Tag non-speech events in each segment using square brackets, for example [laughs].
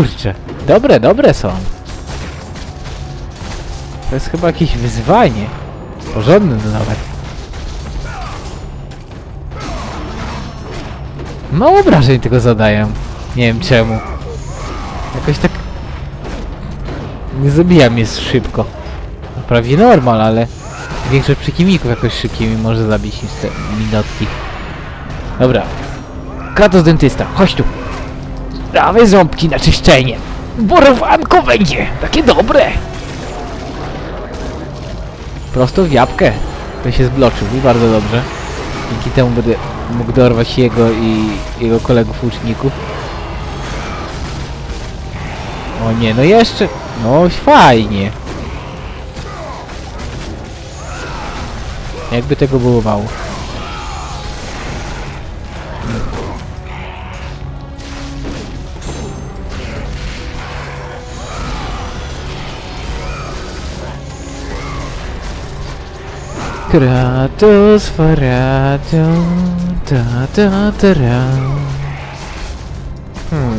kurczę. Dobre, dobre są. To jest chyba jakieś wyzwanie. Porządne nawet. Mało obrażeń tego zadają. Nie wiem czemu. Jakoś tak... Nie zabija mnie szybko. Prawie normal, ale... Większość przeciwników jakoś szybciej mi może zabić niż te minotki. Dobra. Kratos dentysta, chodź tu. Dawaj ząbki na czyszczenie. Borowanko będzie, takie dobre. Prosto w jabłkę. To się zbloczył i bardzo dobrze. Dzięki temu będę mógł dorwać jego i jego kolegów łuczników. O nie, no jeszcze... No fajnie. Jakby tego było mało. Kratos Farato ta ta ta ra. Hmm.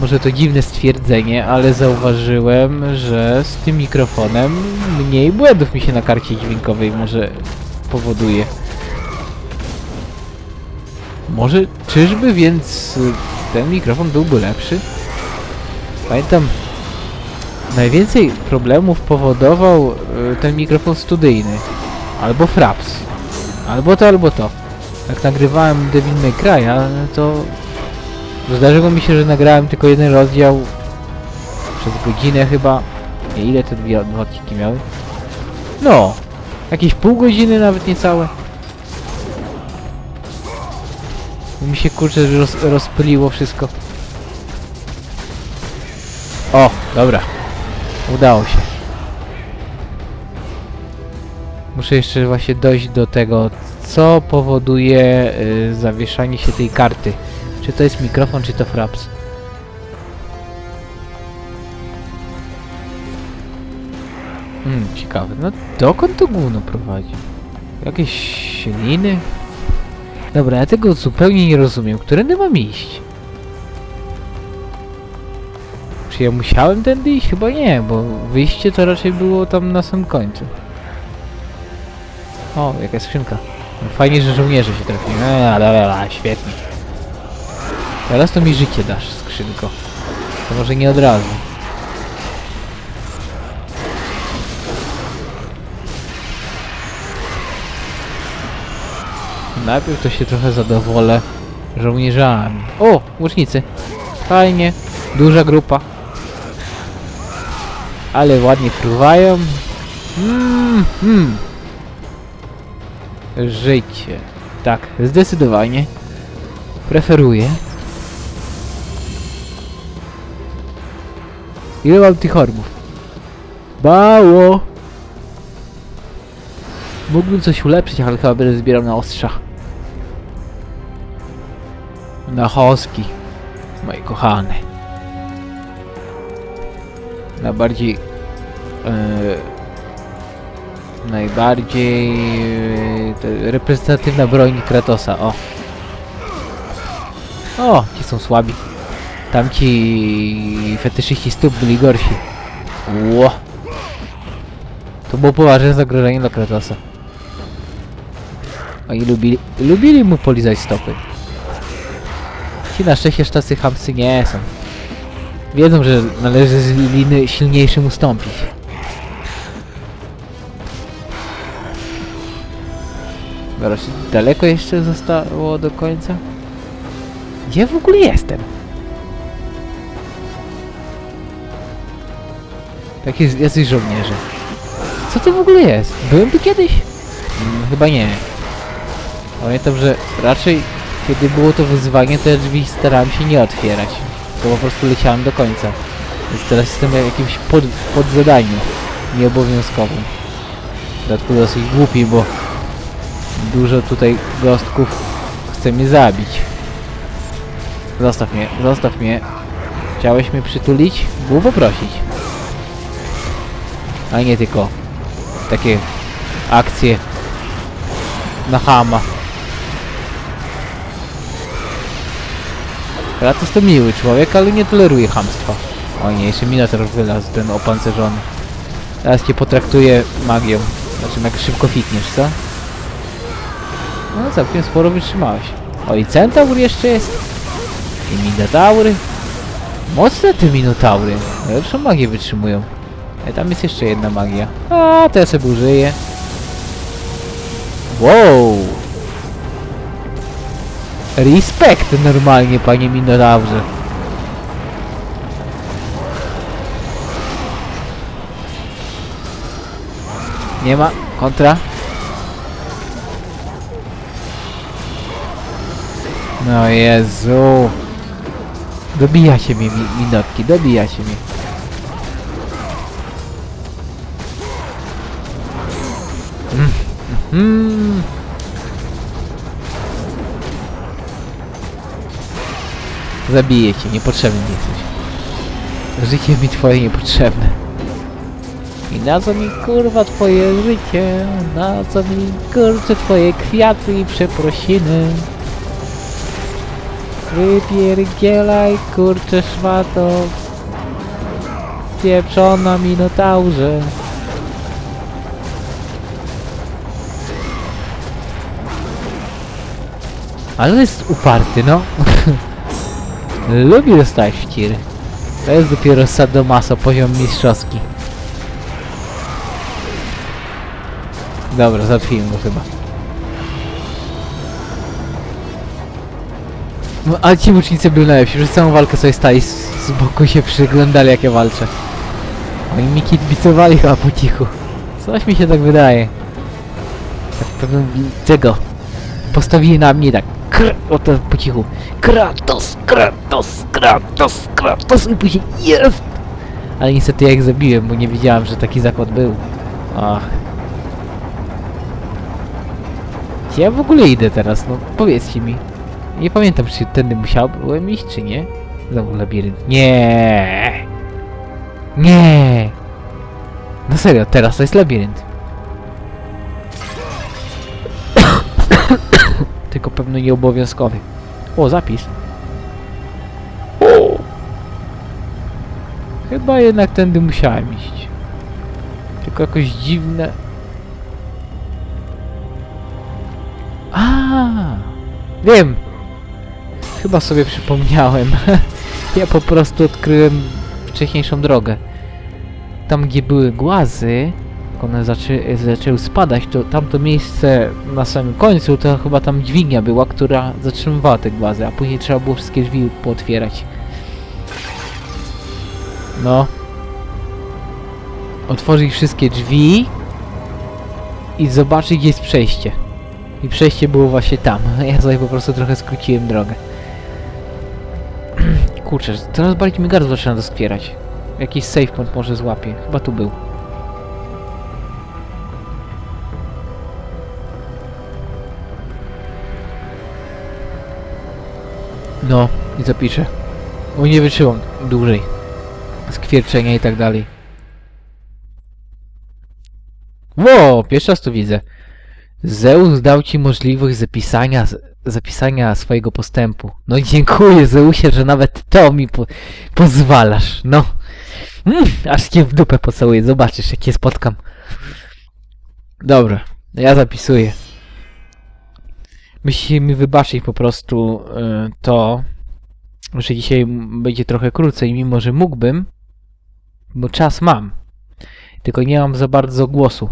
Może to dziwne stwierdzenie, ale zauważyłem, że z tym mikrofonem mniej błędów mi się na karcie dźwiękowej może powoduje. Może, czyżby więc ten mikrofon byłby lepszy? Pamiętam, najwięcej problemów powodował y, ten mikrofon studyjny. Albo Fraps. Albo to, albo to. Jak nagrywałem Devil May Cry'a, to zdarzyło mi się, że nagrałem tylko jeden rozdział przez godzinę chyba. Nie, ile te dwie, odcinki miały? No, jakieś pół godziny, nawet niecałe. Mi się kurczę roz, rozpyliło wszystko. O, dobra. Udało się. Muszę jeszcze właśnie dojść do tego, co powoduje y, zawieszanie się tej karty. Czy to jest mikrofon, czy to fraps. Hmm, ciekawe. No dokąd to gówno prowadzi? Jakieś śliny? Dobra, ja tego zupełnie nie rozumiem. Którędy mam iść? Czy ja musiałem tędy iść? Chyba nie, bo wyjście to raczej było tam na samym końcu. O, jaka skrzynka. Fajnie, że żołnierze się trafili. Eee, dobra, świetnie. Teraz to mi życie dasz, skrzynko. To może nie od razu. Najpierw to się trochę zadowolę żołnierzami. O, łucznicy. Fajnie. Duża grupa. Ale ładnie fruwają. Mmm, mmm. Życie. Tak, zdecydowanie. Preferuję. Ile mam tych orbów? Mało! Mógłbym coś ulepszyć, ale chyba będę zbierał na ostrza. Na hoski. Moje kochane. Na bardziej... Yy, najbardziej to reprezentatywna broń Kratosa, o. O, ci są słabi. Tamci fetyszyści stóp byli gorsi. Ło. To było poważne zagrożenie dla Kratosa. Oni lubili, lubili mu polizać stopy. Ci na szczęście tacy hamsy nie są. Wiedzą, że należy z liny silniejszym ustąpić. Czy daleko jeszcze zostało do końca? Gdzie w ogóle jestem? Jakie jacyś żołnierze. Co to w ogóle jest? Byłem tu kiedyś? Hmm, chyba nie. Pamiętam, że raczej kiedy było to wyzwanie, te drzwi starałem się nie otwierać. To po prostu leciałem do końca. Więc teraz jestem w jakimś pod, podzadaniu nieobowiązkowym. W dodatku dosyć głupi, bo dużo tutaj gostków chce mnie zabić. Zostaw mnie, zostaw mnie. Chciałeś mnie przytulić? Było poprosić. A nie tylko takie akcje na hama. Kratos to miły człowiek, ale nie toleruje chamstwa. O nie, jeszcze Minotaur wylazł, ten opancerzony. Teraz cię potraktuje magią. Znaczy, jak szybko fitniesz, co? No, całkiem sporo wytrzymałeś. O, i Centaur jeszcze jest. I Minotaury. Mocne te Minotaury. Lepszą magię wytrzymują. E, tam jest jeszcze jedna magia. A, to ja sobie użyję. Wow! Respekt normalnie, panie Minotaurze. Nie ma. Kontra. No Jezu. Dobija się mi minotki, dobija się mnie. Mm. Mm. Zabiję cię, niepotrzebny jesteś. Życie mi twoje niepotrzebne. I na co mi kurwa twoje życie? Na co mi kurczę twoje kwiaty i przeprosiny? Wypierdzielaj kurczę szmato Pieprzona minotaurze Ale jest uparty, no. [laughs] Lubi dostać w tiry. To jest dopiero sadomaso, poziom mistrzowski. Dobra, załatwiłem go chyba. No, ale ci łucznicy byli najlepsi, że całą walkę sobie stali z, z boku się przyglądali jak ja walczę. Oni mi kibicowali chyba po cichu. Coś mi się tak wydaje. Tak pewno tego. Postawili na mnie tak. Kr oto po cichu. Kratos, Kratos, Kratos, Kratos i później jest! Ale niestety ja ich zabiłem, bo nie wiedziałem, że taki zakład był. Ach. Ja w ogóle idę teraz? No powiedzcie mi. Nie pamiętam, czy tędy musiałem iść, czy nie? Znowu labirynt. Nie! Nie! No serio, teraz to jest labirynt. [coughs] Tylko pewno nieobowiązkowy. O, zapis. O! Chyba jednak tędy musiałem iść. Tylko jakoś dziwne... A, Wiem! Chyba sobie przypomniałem. [laughs] ja po prostu odkryłem wcześniejszą drogę. Tam, gdzie były głazy, one zaczę zaczęły spadać, to tamto miejsce na samym końcu, to chyba tam dźwignia była, która zatrzymywała te głazy, a później trzeba było wszystkie drzwi pootwierać. No. Otworzyć wszystkie drzwi i zobaczyć, gdzie jest przejście. I przejście było właśnie tam. [laughs] Ja sobie po prostu trochę skróciłem drogę. Kurczę, teraz bardziej mi gardło zaczyna doskwierać. Jakiś save point może złapie. Chyba tu był. No, i zapiszę. Bo nie wytrzymam dłużej. Skwierczenia i tak dalej. Ło, pierwszy raz to widzę. Zeus dał ci możliwość zapisania, zapisania swojego postępu. No dziękuję Zeusie, że nawet to mi po, pozwalasz. No. Mm, aż cię w dupę pocałuję. Zobaczysz, jak cię spotkam. Dobra, ja zapisuję. Musicie mi wybaczyć po prostu y, to, że dzisiaj będzie trochę krócej, mimo że mógłbym, bo czas mam. Tylko nie mam za bardzo głosu.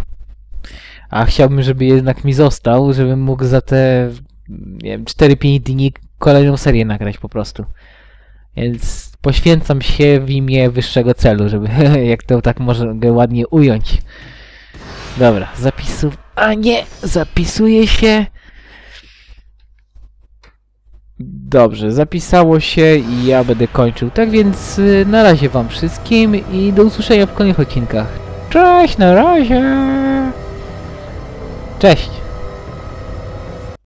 A chciałbym, żeby jednak mi został, żebym mógł za te nie wiem, 4-5 dni kolejną serię nagrać po prostu. Więc poświęcam się w imię wyższego celu, żeby [laughs] jak to tak mogę ładnie ująć. Dobra, zapisów... A nie! Zapisuje się... Dobrze, zapisało się i ja będę kończył. Tak więc y, na razie wam wszystkim i do usłyszenia w kolejnych odcinkach. Cześć, na razie! Cześć!